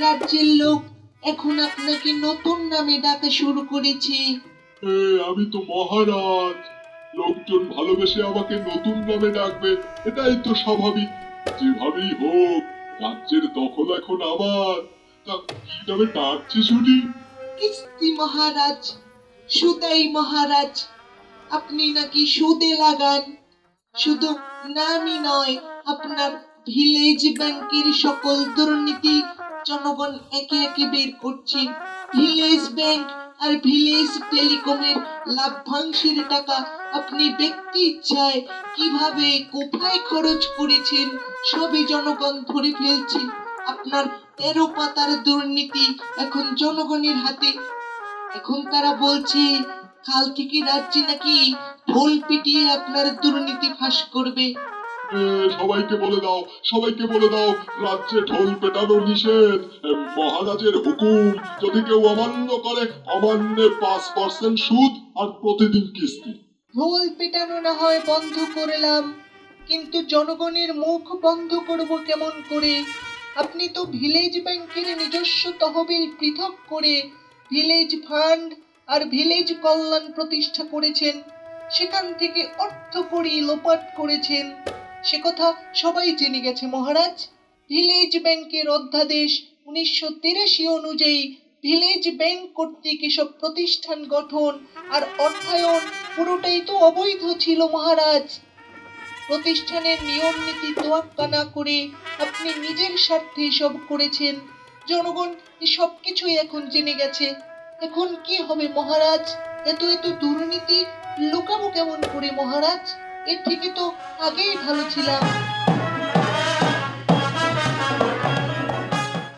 রাজ্যের লোক এখন আপনাকে নতুন নামে ডাকা শুরু করেছে। এ, আমি তো মহারাজ লোকজন ভালোবেসে আমাকে নতুন নামে ডাকবে এটাই তো স্বাভাবিক। যেভাবেই হোক রাজ্যের দখল এখন আমার। তা কি নামে ডাকছি শুনি। কিস্তি মহারাজ সুদাই মহারাজ আপনি নাকি সুদে লাগান। শুধু নামই নয় আপনার ভিলেজ ব্যাংকের সকল দুর্নীতি জনগণ একে একে বের করছে। ভিলেজ ব্যাংক আর ভিলেজ টেলিকমের লাভ্যাংশের টাকা আপনি ব্যক্তি ইচ্ছায় কীভাবে, কোথায় খরচ করেছেন, সবই জনগণ ধরে ফেলছে। আপনার তেরো পাতার দুর্নীতি এখন জনগণের হাতে। এখন তারা বলছে, কাল থেকে রাজ্যে নাকি ঢোল পিটিয়ে আপনার দুর্নীতি ফাঁস করবে। সবাইকে বলে দাও, সবাইকে বলে দাও, রাজ্যে ঢোল পেটানো নিষেধ। মহারাজের হুকুম, যদি কেউ অমান্য করে, অমান্যের পাঁচ পার্সেন্ট সুদ আর প্রতিদিন কিস্তি। ঢোল পেটানো না হয় বন্ধ করলাম, কিন্তু জনগণের মুখ বন্ধ করব কেমন করে? আপনি তো ভিলেজ ব্যাংকের নিজস্ব তহবিল পৃথক করে ভিলেজ ফান্ড আর ভিলেজ কল্যাণ প্রতিষ্ঠা করেছেন, সেখান থেকে অর্থ করি লোপাট করেছেন। সে কথা সবাই জেনে গেছে, মহারাজ। ভিলেজ ব্যাংকের অধ্যাদেশ উনিশশো তিরাশি অনুযায়ী ভিলেজ ব্যাংক কর্তৃক এসব প্রতিষ্ঠান গঠন আর অর্থায়ন পুরোটাই তো অবৈধ ছিল, মহারাজ। প্রতিষ্ঠানের নিয়ম নীতি তোয়াক্কা না করে আপনি নিজের স্বার্থে এসব করেছেন। জনগণ সব কিছুই এখন জেনে গেছে। এখন কি হবে, মহারাজ? এত এত দুর্নীতি লুকাবো কেমন করে, মহারাজ? এর থেকে তো আগেই ভালো ছিলাম।